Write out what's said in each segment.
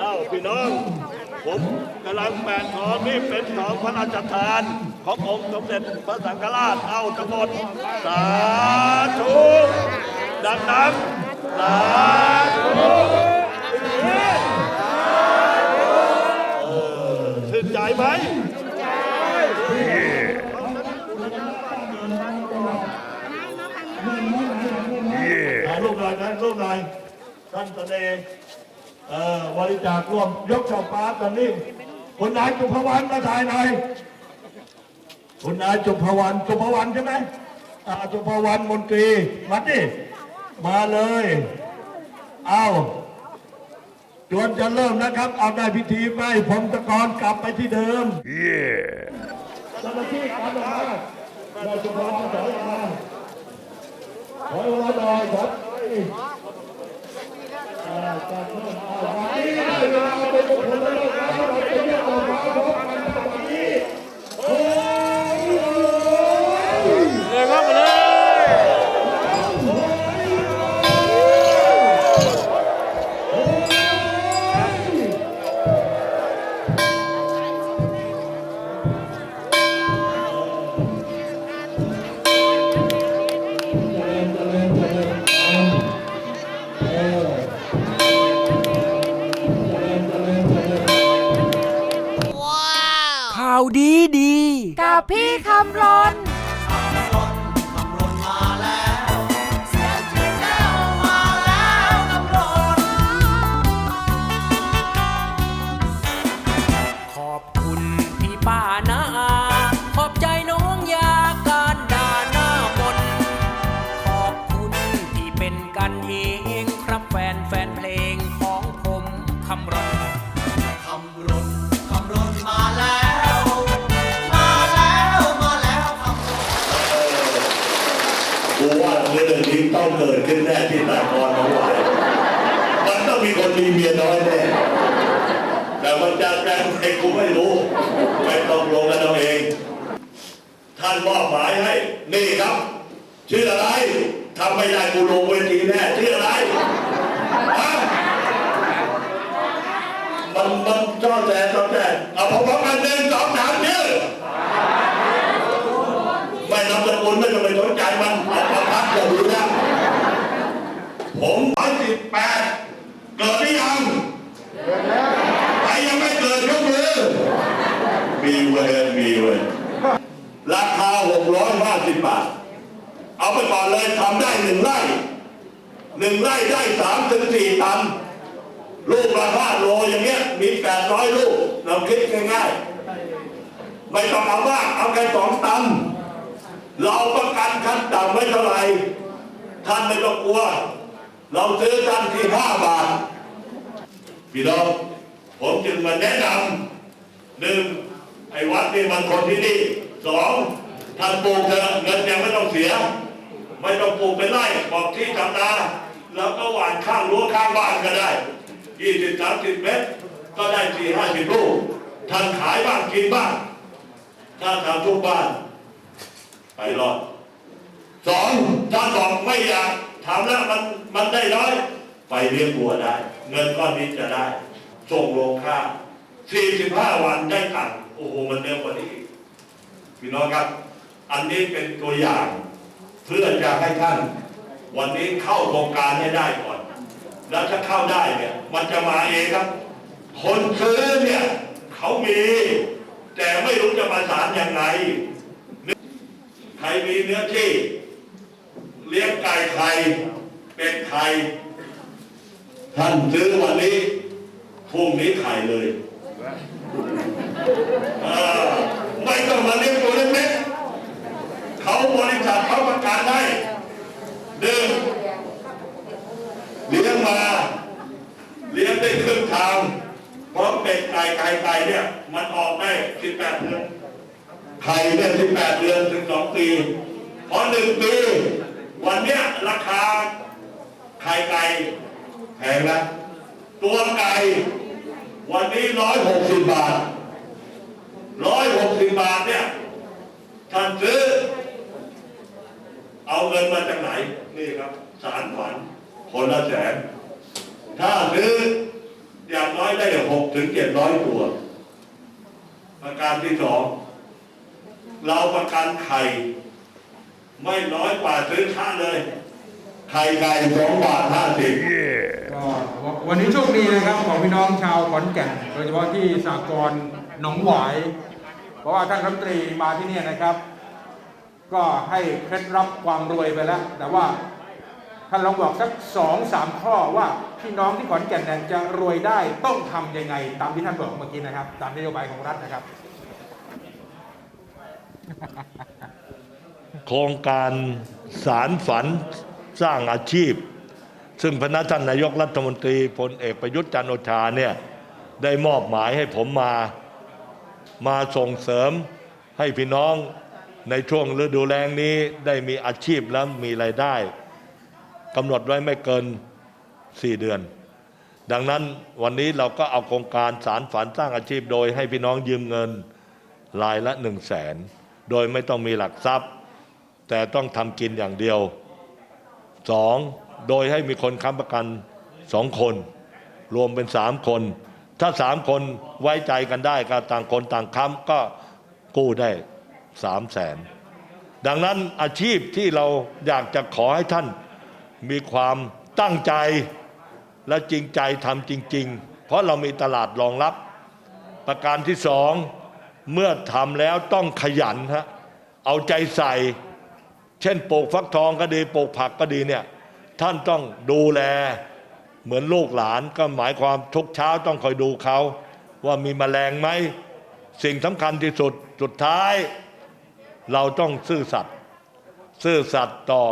อ้าวพี่น้อง ผมกำลังแปดของนี่เป็นของพระราชทาน ขององค์สมเด็จพระสังฆราชเอาทั้งหมดสาธุดังๆสาธุเออชื่นใจไหมถ่ายรูปหน่อยถ่ายรูปหน่อย ท่านเสน่ห์เอ่อบริจาคร่วมยกช่อฟ้าตอนนี้คุณนายจุภวันมาถ่ายหน่อยคุณนายจุภวันจุภวันใช่ไหมอ่าจุภวันมนตรีมาดิมาเลยเอาจวนจะเริ่มนะครับ เอาได้พิธีไปพงศกรกลับไปที่เดิมเจ้าหน้าที่กลับมาได้จุภวันถอยออกมาขอเวลาหน่อยครับอ่า กับพี่คำรนขอบคุณพี่ป้านา มันจะแปลงไงกูไม่รู้ไม่ต้องลงกันเอาเอง ท่านมอบหมายให้ นี่ครับชื่ออะไรทำไม่ได้กูลงเวทีแน่ชื่ออะไรมันมันจ้อแจจ้อแจเอาพร้อมกันหนึ่งสองสามชื่อไม่นำสกุลไม่ต้องไปสนใจมันเอาประทัดอย่าดูนะผมร้อยสิบแปดเกิดหรือยังใครยังไม่เกิดยกมือ มี เว้ยมีเว้ยราคาหกร้อยห้าสิบาท เอาไปก่อนเลยทำได้หนึ่งไร่หนึ่งไร่ได้สามถึงสี่ตัน ลูกละห้าโลอย่างเงี้ย มีแปดร้อยลูกเราคิดง่ายๆ ไม่ต้องเอามาก เอาแค่สองตัน เราประกันขั้นต่ำไว้เท่าไหร่ท่านไม่ต้องกลัว เราซื้อท่านที่ห้าบาท พี่น้องผมจึงมาแนะนำหนึ่ง ไอ้วัดนี่มันคนที่นี่สองท่านปลูกเถอะเงินยังไม่ต้องเสีย ไม่ต้องปลูกเป็นไร่บอกที่ทำนาแล้วก็หว่านข้างรั้วข้างบ้านก็ได้ยี่สิบสามสิบเมตร ก็ได้สี่ห้าสิบลูกท่านขายบ้างกินบ้างถ้าทำทุกบ้าน ไปรอดสองถ้าบอกไม่อยากทำแล้วมันมันได้น้อย ไปเลี้ยงวัวได้ เงินก้อนนี้จะได้ ส่งโรงค่า45 วันได้ตังค์ โอ้โหมันเร็วกว่านี้พี่น้องครับ อันนี้เป็นตัวอย่างเพื่อจะให้ท่าน วันนี้เข้าโครงการให้ได้ก่อน แล้วถ้าเข้าได้เนี่ย มันจะมาเองครับ คนซื้อเนี่ย เขามี แต่ไม่รู้จะประสานยังไงใครมีเนื้อที่ เลี้ยงไก่ไข่เป็ดไข่ท่านซื้อวันนี้พรุ่งนี้ไข่เลย ไม่ต้องมาเลี้ยงตัวเล็กๆเขาบริษัทเขาประกาศให้หนึ่งเลี้ยงมาเลี้ยงได้ครึ่งทางเพราะเป็ดไก่ไก่ไก่เนี่ย มันออกได้18เดือนไข่เนี่ย18เดือนถึง2ปีพอหนึ่งปีวันเนี้ยราคาไข่ไก่แพงนะตัวไก่วันนี้160บาท 160บบาทเนี่ยท่านซื้อ เอาเงินมาจากไหน นี่ครับ สารฝันคนละแสน ถ้าซื้ออย่างร้อยได้หกถึงเจ็ดร้อยตัว ประการที่สอง เราประกันไข่ ไม่น้อยกว่าซื้อค้าเลย ไข่ไก่สองบาทห้าสิบก็วันนี้โชคดีนะครับของพี่น้องชาวขอนแก่น โดยเฉพาะที่สากล หนองหวาย เพราะว่าท่านรัฐมนตรีมาที่นี่นะครับ ก็ให้เคล็ดลับความรวยไปแล้ว แต่ว่าท่านลองบอกสักสองสามข้อว่าพี่น้องที่ขอนแก่นเนี่ยจะรวยได้ต้องทำยังไง ตามที่ท่านบอกเมื่อกี้นะครับ ตามนโยบายของรัฐนะครับ โครงการสารฝันสร้างอาชีพ ซึ่งพระท่านนายกรัฐมนตรีพลเอกประยุทธ์จันโอชาเนี่ยได้มอบหมายให้ผมมา มาส่งเสริมให้พี่น้องในช่วงฤดูแล้งนี้ได้มีอาชีพและมีรายได้กำหนดไว้ไม่เกิน 4 เดือน ดังนั้นวันนี้เราก็เอาโครงการสารฝันสร้างอาชีพโดยให้พี่น้องยืมเงินรายละ 1 0 0 0 0แสนโดยไม่ต้องมีหลักทรัพย์ แต่ต้องทำกินอย่างเดียวสองโดยให้มีคนค้ำประกันสองคน รวมเป็นสามคน ถ้าสามคนไว้ใจกันได้ก็ต่างคนต่างค้ำก็กู้ได้สามแสนดังนั้นอาชีพที่เราอยากจะขอให้ท่านมีความตั้งใจและจริงใจทำจริง ๆ เพราะเรามีตลาดรองรับ ประการที่สองเมื่อทำแล้วต้องขยันฮะเอาใจใส่ เช่นปลูกฟักทองก็ดีปลูกผักก็ดีเนี่ยท่านต้องดูแล เหมือนลูกหลานก็หมายความทุกเช้าต้องคอยดูเขา ว่ามีแมลงไหม สิ่งสำคัญที่สุดสุดท้าย เราต้องซื่อสัตย์ซื่อสัตย์ต่อ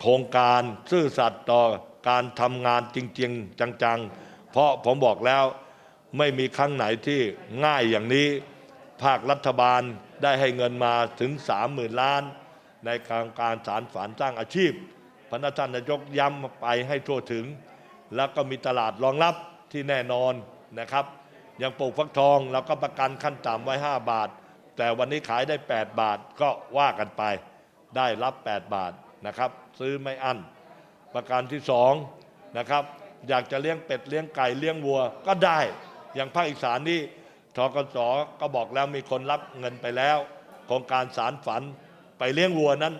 โครงการซื่อสัตย์ต่อการทำงานจริง ๆ จังๆ เพราะผมบอกแล้วไม่มีครั้งไหนที่ง่ายอย่างนี้ ภาครัฐบาลได้ให้เงินมาถึง 30,000 ล้าน ในการการสารฝันสร้างอาชีพพระท่านนายกย้ำไปให้ทั่วถึง แล้วก็มีตลาดรองรับที่แน่นอนนะครับอย่างปลูกฟักทองเราก็ประกันขั้นต่ำไว้ 5 บาท แต่วันนี้ขายได้ 8 บาทก็ว่ากันไปได้รับ 8 บาทนะครับ ซื้อไม่อั้นประการที่สองนะครับอยากจะเลี้ยงเป็ดเลี้ยงไก่เลี้ยงวัวก็ได้อย่างภาคอีสานนี่ทกสก็บอกแล้วมีคนรับเงินไปแล้วโครงการสารฝันไปเลี้ยงวัวนั้น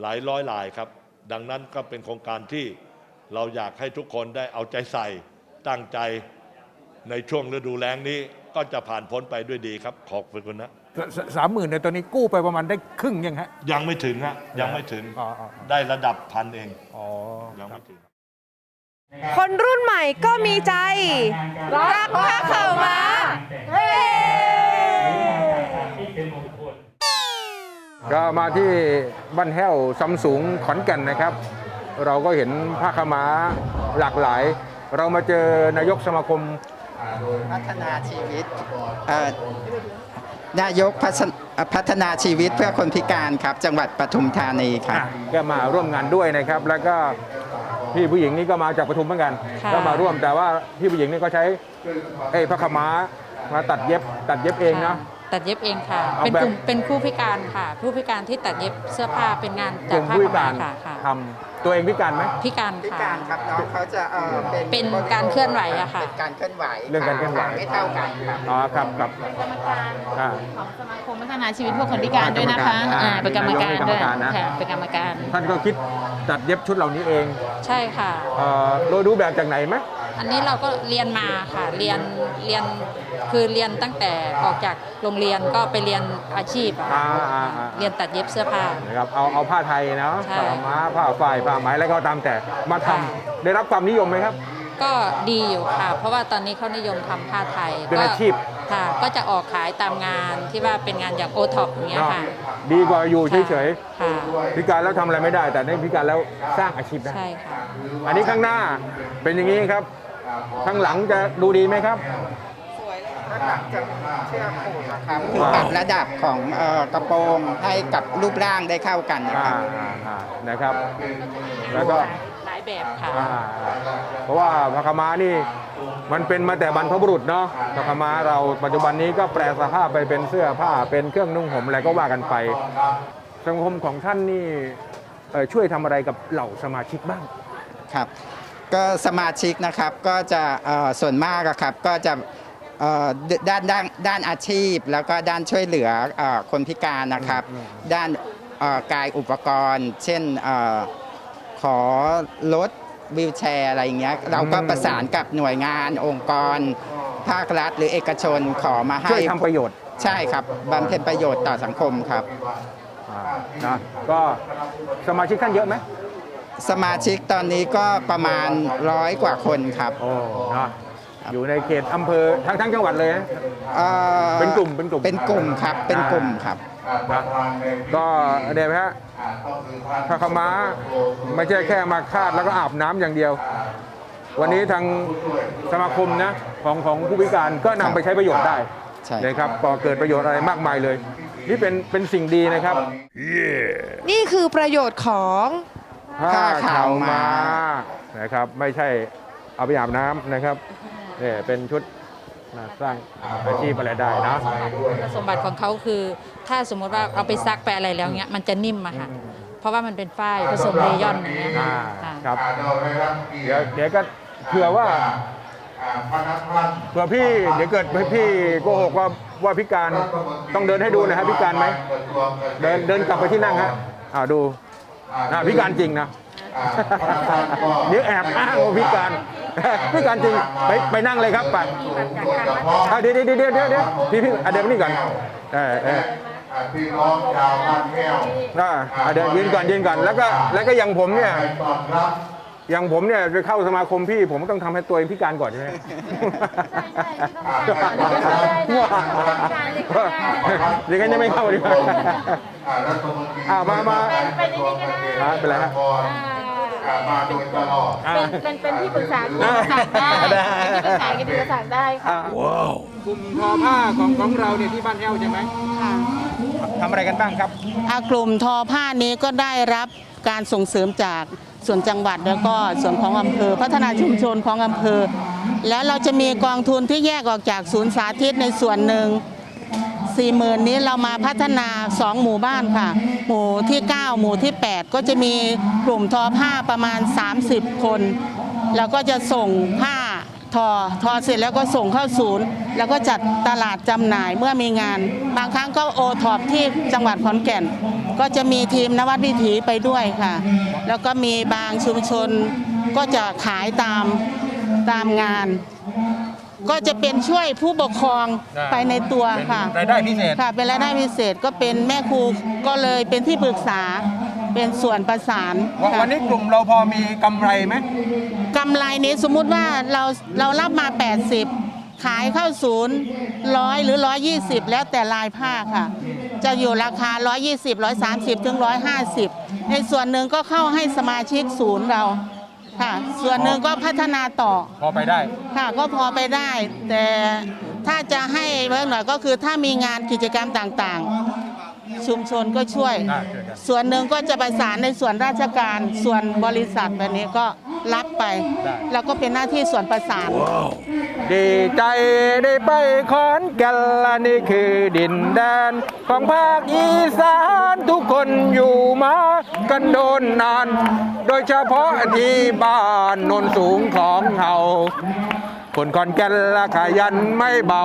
หลายร้อยหลายครับ ดังนั้นก็เป็นโครงการที่ เราอยากให้ทุกคนได้เอาใจใส่ตั้งใจในช่วงฤดูแล้งนี้ก็จะผ่านพ้นไปด้วยดีครับ ขอบคุณนะสามหมื่นในยตอนนี้กู้ไปประมาณได้ครึ่งยังฮะยังไม่ถึงฮะยังไม่ถึงอ๋ออ๋อได้ระดับพันเองอ๋อยังไม่ถึงคนรุ่นใหม่ก็มีใจ รักผ้าขาวม้าเฮ้ก็มาที่บ้านแห้วซัมสูงขอนแก่นนะครับ เราก็เห็นผ้าขาวม้าหลากหลาย เรามาเจอนายกสมาคมพัฒนาชีวิตเอ่อนายกพัฒนพัฒนาชีวิตเพื่อคนพิการครับ จังหวัดปทุมธานีครับก็มาร่วมงานด้วยนะครับ แล้วก็พี่ผู้หญิงนี่ก็มาจากปทุมเหมือนกันค่ะก็มาร่วมแต่ว่าพี่ผู้หญิงนี่ก็ใช้ไอ้ผ้าขาวม้ามาตัดเย็บตัดเย็บเองเนาะ ตัดเย็บเองค่ะ เอาเป็นแบบ กลุ่มเป็นผู้พิการค่ะ ผู้พิการที่ตัดเย็บเสื้อผ้าเป็นงานกจากลุ่มผ้าผู้ขพิาวการม้าค่ะค่ะทำตัวเองพิการไหม พิการพิค่ะ การครับน้องเขาจะเอ่อเป็นเป็นการเคลื่อนไหวอะค่ะ เป็นการเคลื่อนไหวเรื่องการเคลื่อนไหว ไม่เท่ากันครับ อ๋อครับครับกรรมการอ่า ของสมาคมพัฒนาชีวิตพวกคนพิการด้วยนะคะอ่าอ่าเป็นกรรมการเป็นกรรมด้วยการนะ ค่ะเป็นกรรมการ ท่านก็คิดตัดเย็บชุดเหล่านี้เองใช่ค่ะ เอ่อโดยดูแบบจากไหนไหม อันนี้เราก็เรียนมาค่ะเรียนเรียนคือเรียนตั้งแต่ออกจากโรงเรียนก็ไปเรียนอาชีพอะอ่าอ่าอ่า เรียนตัดเย็บเสื้อผ้า นะครับเอาเอาผ้าไทยเนาะใช่ผ้าม้าผ้าฝ้ายผ้าไหมแล้วก็ตามแต่มาทำค่ะ ได้รับความนิยมไหมครับ ก็ดีอยู่ค่ะ เพราะว่าตอนนี้เขานิยมทำผ้าไทยเป็นก็อาชีพ ค่ะ ก็จะออกขายตามงานที่ว่าเป็นงานอย่างโอท็อปอย่างเงี้ยเนาะค่ะดีกว่าอยู่เฉยค่ะๆพิการแล้วทำอะไรไม่ได้ แต่ในพิการแล้วสร้างอาชีพได้ ใช่ค่ะ อันนี้ข้างหน้าเป็นอย่างนี้ครับ ข้างหลังจะดูดีไหมครับข้างหลังจะเชือกผูกนะครับคือปรับระดับของเอ่อกระโปรงให้กับรูปร่างได้เข้ากันนะคอ่ารับ อ่าอ่านะครับ แล้วก็ หลายแบบค่ะ อ่าเพราะว่าพระขาวม้านี่มันเป็นมาแต่บรรพบุรุษเนาะพระขาวม้าเราปัจจุบันนี้ก็แปลสภาพไปเป็นเสื้อผ้าเป็นเครื่องนุ่งห่มอะไรก็ว่ากันไป สังคมของท่านนี่เอ่อช่วยทำอะไรกับเหล่าสมาชิกบ้าง ครับ ก็สมาชิกนะครับก็จะส่วนมากครับก็จะด้านด้านด้านอาชีพ แล้วก็ด้านช่วยเหลือคนพิการนะครับ ด้านกายอุปกรณ์ เช่นขอรถวิวแชร์อะไรเงี้ยเราก็ประสานกับหน่วยงานองค์กร ภาครัฐ หรือเอกชนขอมาให้ช่วยทำประโยชน์ ใช่ครับบำเพ็ญประโยชน์ต่อสังคมครับนะก็สมาชิกท่านเยอะไหม สมาชิกตอนนี้ก็ประมาณร้อยกว่าคนครับโอ้เนอะอยู่ในเขตอำเภอทั้งทั้งจังหวัดเลยเป็นกลุ่มเป็นกลุ่ม เป็นกลุ่มครับ เป็นกลุ่มครับ นะก็เนี่ยนะฮะผ้าขาม้าไม่ใช่แค่มาคาดแล้วก็อาบน้ำอย่างเดียว วันนี้ทางสมาคมนะของของผู้พิการก็นำไปใช้ประโยชน์ได้ใช่ นะครับก่อเกิดประโยชน์อะไรมากมายเลย นี่เป็นเป็นสิ่งดีนะครับ นี่คือประโยชน์ของ ผ้าขาวมานะครับ ไม่ใช่เอาไปอาบน้ำนะครับเนี่ยเป็นชุดนะสร้างอาชีพอะไรได้นะคุณสมบัติของเขาคือ ถ้าสมมติว่าเอาไปซักไปอะไรแล้วเนี้ยมันจะนิ่มอะค่ะ เพราะว่ามันเป็นฝ้ายผสมเลย่อนอย่างเงี้ยค่ะรับเดี๋ยวเดี๋ยวก็เผื่อว่าเผื่อพี่เดี๋ยวเกิดพี่โกหกว่าว่าพิการต้องเดินให้ดูนะฮะพิการไหมเดินเดินกลับไปที่นั่งฮะอ่าดู นะพิการจริงนะเดี๋ยวแอบอ้างว่าพิการพิการจริงไปไปนั่งเลยครับไปเดี๋ยวเดี๋ยวเดี๋ยวเดี๋ยวพี่พี่เดี๋ยวนี่ก่อนเออเออพี่น้องชาวบ้านแก้วอ่าเดี๋ยวยืนก่อนยืนก่อนแล้วก็แล้วก็ยังผมเนี่ย อย่างผมเนี่ยจะเข้าสมาคมพี่ ผมต้องทำให้ตัวเองพิการก่อนใช่ไหม ใช่ใช่ต้องการต้องการเลยก็ได้เดี๋ยวงั้นยังไม่เข้าดีกว่าอ่ามามาเป็นเป็นอย่างนี้ก็ได้อ่าเป็นไรฮะ อ่ามาโดยตลอด อ่า เป็นเป็นเป็นที่ปรึกษากิติศักดิ์ได้เป็นที่ปรึกษากิติศักดิ์ได้ค่ะอ่ากลุ่มทอผ้าของของเราเนี่ยที่บ้านแอวใช่ไหมค่ะ ทำอะไรกันบ้างครับ อะกลุ่มทอผ้านี้ก็ได้รับการส่งเสริมจาก ส่วนจังหวัดแล้วก็ส่วนของอำเภอ พัฒนาชุมชนของอำเภอ แล้วเราจะมีกองทุนที่แยกออกจากศูนย์สาธิตในส่วนหนึ่ง4 0,000ื่นนี้เรามาพัฒนา 2 หมู่บ้านค่ะ หมู่ที่ 9 หมู่ที่ 8 ก็จะมีกลุ่มทอผ้าประมาณ 30 คน แล้วก็จะส่งผ้า ทอ ทอเสร็จแล้วก็ส่งเข้าศูนย์ แล้วก็จัดตลาดจำหน่ายเมื่อมีงาน บางครั้งก็โอทอปที่จังหวัดขอนแก่น ก็จะมีทีมนวัดวิถีไปด้วยค่ะ แล้วก็มีบางชุมชนก็จะขายตามตามงาน ก็จะเป็นช่วยผู้ปกครองไปในตัวค่ะ รายได้พิเศษ ค่ะเป็นรายได้พิเศษก็เป็นแม่ครูก็เลยเป็นที่ปรึกษา เป็นส่วนประสานวันวันนี้กลุ่มเราพอมีกำไรไหมกำไรนี้สมมุติว่าเราเรารับมา 80 ขายเข้าศูนย์ร้อยหรือ 120 แล้วแต่ลายผ้าค่ะ จะอยู่ราคา 120 130 ถึง 150 ในส่วนหนึ่งก็เข้าให้สมาชิกศูนย์เราค่ะ ส่วนหนึ่งก็พัฒนาต่อ พอไปได้ ค่ะก็พอไปได้ แต่ถ้าจะให้เพิ่มหน่อยก็คือถ้ามีงานกิจกรรมต่างๆ ชุมชนก็ช่วยส่วนหนึ่งก็จะประสานในส่วนราชการ ส่วนบริษัทแบบนี้ก็รับไปแล้วก็เป็นหน้าที่ส่วนประสาน ดีใจได้ไปขอนแก่นนี่คือดินแดน ของภาคอีสานทุกคนอยู่มากันโดนนาน โดยเฉพาะที่บ้านโนนสูงของเฮาคนขอนแก่นละขยันไม่เบา